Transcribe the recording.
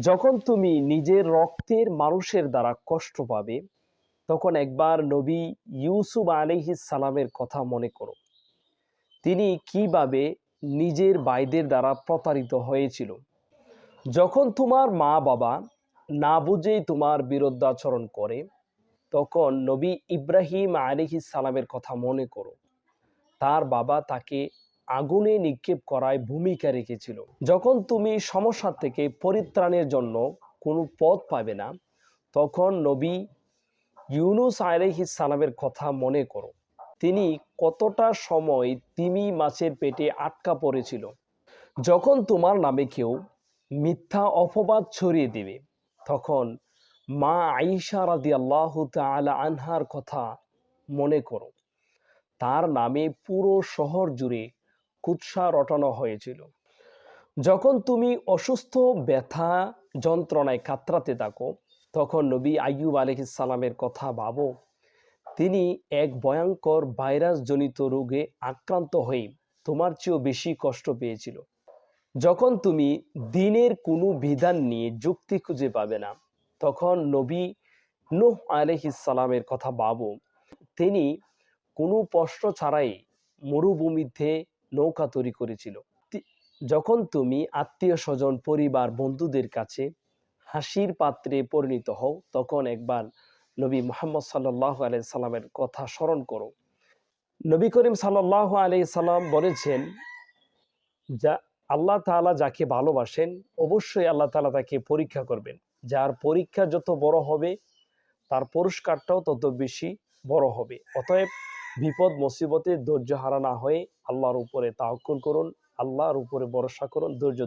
যখন তুমি নিজের রক্তের মানুষের দ্বারা কষ্ট পাবে, তখন একবার নবী ইউসুফ আলিহিস সালামের কথা মনে করো। তিনি কীভাবে নিজের বাইদের দ্বারা প্রতারিত হয়েছিল। যখন তোমার মা বাবা না বুঝেই তোমার বিরুদ্ধাচরণ করে, তখন নবী ইব্রাহিম আলিহিস সালামের কথা মনে করো। তার বাবা তাকে আগুনে নিক্ষেপ করায় ভূমিকা রেখেছিল। যখন তুমি সমস্যা থেকে পরিত্রাণের জন্য কোনো পথ পাবে না, তখন নবী ইউনুস সালামের কথা মনে করো। তিনি কতটা সময় তিমি মাছের পেটে আটকা পড়েছিল। যখন তোমার নামে কেউ মিথ্যা অপবাদ ছড়িয়ে দেবে, তখন মা আইসা রাদি আল্লাহ তালা আনহার কথা মনে করো। তার নামে পুরো শহর জুড়ে কুৎসা রটানো হয়েছিল। যখন তুমি অসুস্থ, ব্যথা, যন্ত্রণায় কাতরাতে থাকো, তখন নবী আইয়ুব আলহিসাল্লামের কথা ভাবো, তিনি এক ভয়ঙ্কর ভাইরাসজনিত রোগে আক্রান্ত হয়ে তোমার চেয়েও বেশি কষ্ট পেয়েছিল। যখন তুমি দিনের কোনো বিধান নিয়ে যুক্তি খুঁজে পাবে না, তখন নবী নুহ আলহিসাল্লামের কথা ভাবো, তিনি কোনো প্রশ্ন ছাড়াই মরুভূমিতে নৌকা তৈরি করেছিল। যখন তুমি আত্মীয় স্বজন, পরিবার, বন্ধুদের কাছে হাসির পাত্রে পরিণত হও, তখন একবার নবী মোহাম্মদ সাল্লাহ আলাই সাল্লামের কথা স্মরণ করো। নবী করিম সাল্লাহ আলাই সাল্লাম বলেছেন, যা আল্লাহ তাআলা যাকে ভালোবাসেন, অবশ্যই আল্লাহ তাআলা তাকে পরীক্ষা করবেন। যার পরীক্ষা যত বড় হবে, তার পুরস্কারটাও তত বেশি বড় হবে। অতএব বিপদ, মুসিবতে ধৈর্য হারা না হয়ে আল্লাহর উপরে তাওকুল করুন, আল্লাহর উপরে ভরসা করুন, ধৈর্য